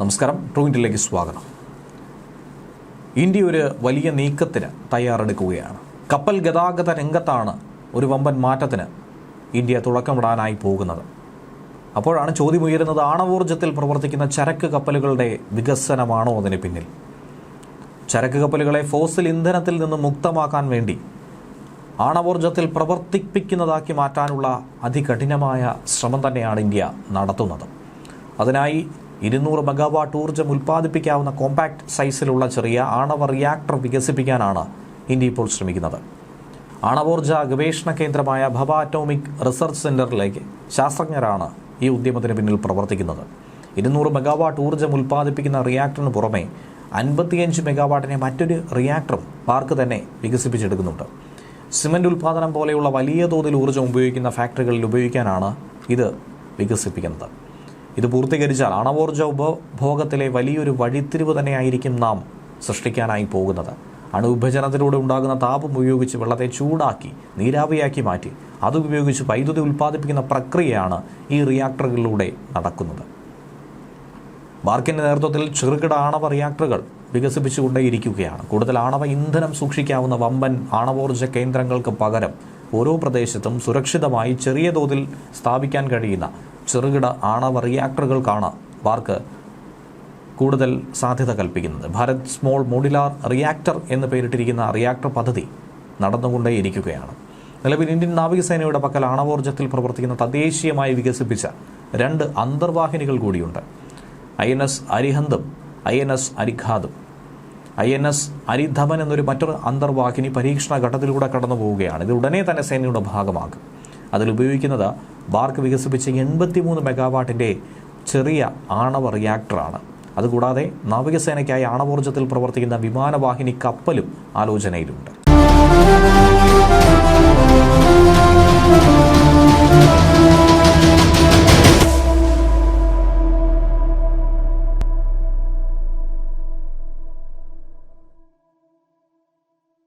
നമസ്കാരം. ട്രൂ സ്വാഗതം. ഇന്ത്യ ഒരു വലിയ നീക്കത്തിന് തയ്യാറെടുക്കുകയാണ്. കപ്പൽ ഗതാഗത രംഗത്താണ് ഒരു വമ്പൻ മാറ്റത്തിന് ഇന്ത്യ തുടക്കമിടാനായി പോകുന്നത്. അപ്പോഴാണ് ചോദ്യമുയരുന്നത് ആണവോർജത്തിൽ പ്രവർത്തിക്കുന്ന ചരക്ക് കപ്പലുകളുടെ വികസനമാണോ അതിന് പിന്നിൽ? ചരക്ക് കപ്പലുകളെ ഫോസിൽ ഇന്ധനത്തിൽ നിന്ന് മുക്തമാക്കാൻ വേണ്ടി ആണവോർജത്തിൽ പ്രവർത്തിപ്പിക്കുന്നതാക്കി മാറ്റാനുള്ള അതികഠിനമായ ശ്രമം തന്നെയാണ് ഇന്ത്യ നടത്തുന്നത്. അതിനായി ഇരുന്നൂറ് മെഗാവാട്ട് ഊർജം ഉൽപ്പാദിപ്പിക്കാവുന്ന കോമ്പാക്ട് സൈസിലുള്ള ചെറിയ ആണവ റിയാക്ടർ വികസിപ്പിക്കാനാണ് ഇന്ത്യ ഇപ്പോൾ ശ്രമിക്കുന്നത്. ആണവോർജ ഗവേഷണ കേന്ദ്രമായ ഭവ അറ്റോമിക് റിസർച്ച് സെന്ററിലേക്ക് ശാസ്ത്രജ്ഞരാണ് ഈ ഉദ്യമത്തിന് പിന്നിൽ പ്രവർത്തിക്കുന്നത്. ഇരുന്നൂറ് മെഗാവാട്ട് ഊർജം ഉൽപ്പാദിപ്പിക്കുന്ന റിയാക്ടറിന് പുറമെ അൻപത്തിയഞ്ച് മെഗാവാട്ടിനെ മറ്റൊരു റിയാക്ടറും പാർക്ക് തന്നെ വികസിപ്പിച്ചെടുക്കുന്നുണ്ട്. സിമന്റ് ഉൽപ്പാദനം പോലെയുള്ള വലിയ തോതിൽ ഊർജം ഉപയോഗിക്കുന്ന ഫാക്ടറികളിൽ ഉപയോഗിക്കാനാണ് ഇത് വികസിപ്പിക്കുന്നത്. ഇത് പൂർത്തീകരിച്ചാൽ അണവോർജ ഉപഭോഗത്തിലെ വലിയൊരു വഴിത്തിരിവ് തന്നെയായിരിക്കും നാം സൃഷ്ടിക്കാനായി പോകുന്നത്. അണുവിഭജനത്തിലൂടെ ഉണ്ടാകുന്ന താപം ഉപയോഗിച്ച് വെള്ളത്തെ ചൂടാക്കി നീരാവിയാക്കി മാറ്റി അതുപയോഗിച്ച് വൈദ്യുതി ഉൽപ്പാദിപ്പിക്കുന്ന പ്രക്രിയയാണ് ഈ റിയാക്ടറുകളിലൂടെ നടക്കുന്നത്. ബാർക്കിന്റെ നേതൃത്വത്തിൽ ചെറുകിട ആണവ റിയാക്ടറുകൾ വികസിപ്പിച്ചുകൊണ്ടേയിരിക്കുകയാണ്. കൂടുതൽ ആണവ ഇന്ധനം സൂക്ഷിക്കാവുന്ന വമ്പൻ ആണവോർജ കേന്ദ്രങ്ങൾക്ക് പകരം ഓരോ പ്രദേശത്തും സുരക്ഷിതമായി ചെറിയ തോതിൽ സ്ഥാപിക്കാൻ കഴിയുന്ന ചെറുകിട ആണവ റിയാക്ടറുകൾക്കാണ് പാർക്ക് കൂടുതൽ സാധ്യത കൽപ്പിക്കുന്നത്. ഭാരത് സ്മോൾ മോഡുലാർ റിയാക്ടർ എന്ന് പേരിട്ടിരിക്കുന്ന റിയാക്ടർ പദ്ധതി നടന്നുകൊണ്ടേയിരിക്കുകയാണ്. നിലവിൽ ഇന്ത്യൻ നാവികസേനയുടെ പക്കൽ ആണവോർജത്തിൽ പ്രവർത്തിക്കുന്ന തദ്ദേശീയമായി വികസിപ്പിച്ച രണ്ട് അന്തർവാഹിനികൾ കൂടിയുണ്ട്. ഐ എൻ എസ് അരിഹന്തും ഐ എൻ എസ് അരിഖാദും. ഐ എൻ എസ് അരിധമൻ എന്നൊരു മറ്റൊരു അന്തർവാഹിനി പരീക്ഷണ ഘട്ടത്തിലൂടെ കടന്നു പോവുകയാണ് ഇത് ഉടനെ തന്നെ സേനയുടെ ഭാഗമാകും. അതിൽ ഉപയോഗിക്കുന്നത് ബാർക്ക് വികസിപ്പിച്ച എൺപത്തിമൂന്ന് മെഗാവാട്ടിന്റെ ചെറിയ ആണവ റിയാക്ടറാണ്. അതുകൂടാതെ നാവികസേനയ്ക്കായി ആണവോർജത്തിൽ പ്രവർത്തിക്കുന്ന വിമാനവാഹിനി കപ്പലും ആലോചനയിലുണ്ട്.